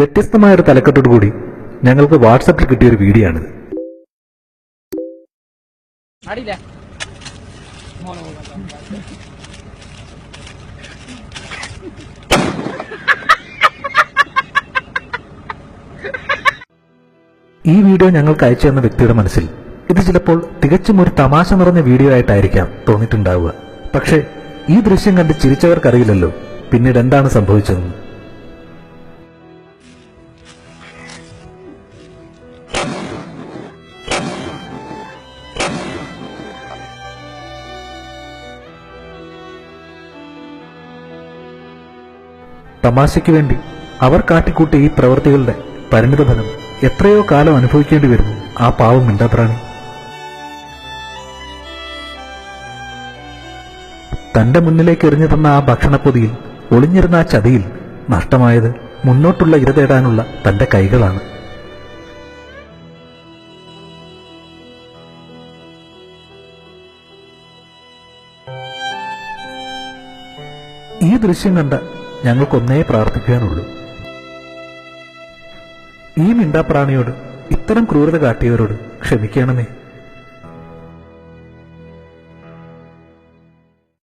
വ്യത്യസ്തമായ ഒരു തലക്കെട്ടോടുകൂടി ഞങ്ങൾക്ക് വാട്സപ്പിൽ കിട്ടിയ ഒരു വീഡിയോ ആണിത് അടിയില്ല? ഈ വീഡിയോ ഞങ്ങൾക്ക് അയച്ചു തന്ന വ്യക്തിയുടെ മനസ്സിൽ ഇത് ചിലപ്പോൾ തികച്ചും ഒരു തമാശ നിറഞ്ഞ വീഡിയോ ആയിട്ടായിരിക്കാം തോന്നിയിട്ടുണ്ടാവുക. പക്ഷേ ഈ ദൃശ്യം കണ്ട് ചിരിച്ചവർക്കറിയില്ലല്ലോ പിന്നീട് എന്താണ് സംഭവിച്ചതെന്ന്. തമാശയ്ക്ക് വേണ്ടി അവർ കാട്ടിക്കൂട്ടിയ ഈ പ്രവൃത്തികളുടെ പരിണിതഫലം എത്രയോ കാലം അനുഭവിക്കേണ്ടി വരുന്നു. ആ പാവം മിണ്ടാപ്രാണി. തന്റെ മുന്നിലേക്ക് എറിഞ്ഞു തന്ന ആ ഭക്ഷണപ്പൊതിയിൽ ഒളിഞ്ഞിരുന്ന ആ ചതിയിൽ നഷ്ടമായത് മുന്നോട്ടുള്ള ഇര തേടാനുള്ള തന്റെ കൈകളാണ്. ഈ ദൃശ്യം കണ്ട ഞങ്ങൾക്കൊന്നേ പ്രാർത്ഥിക്കാനുള്ളൂ. ഈ മിണ്ടാപ്രാണിയോട് ഇത്തരം ക്രൂരത കാട്ടിയവരോട് ക്ഷമിക്കണമേ.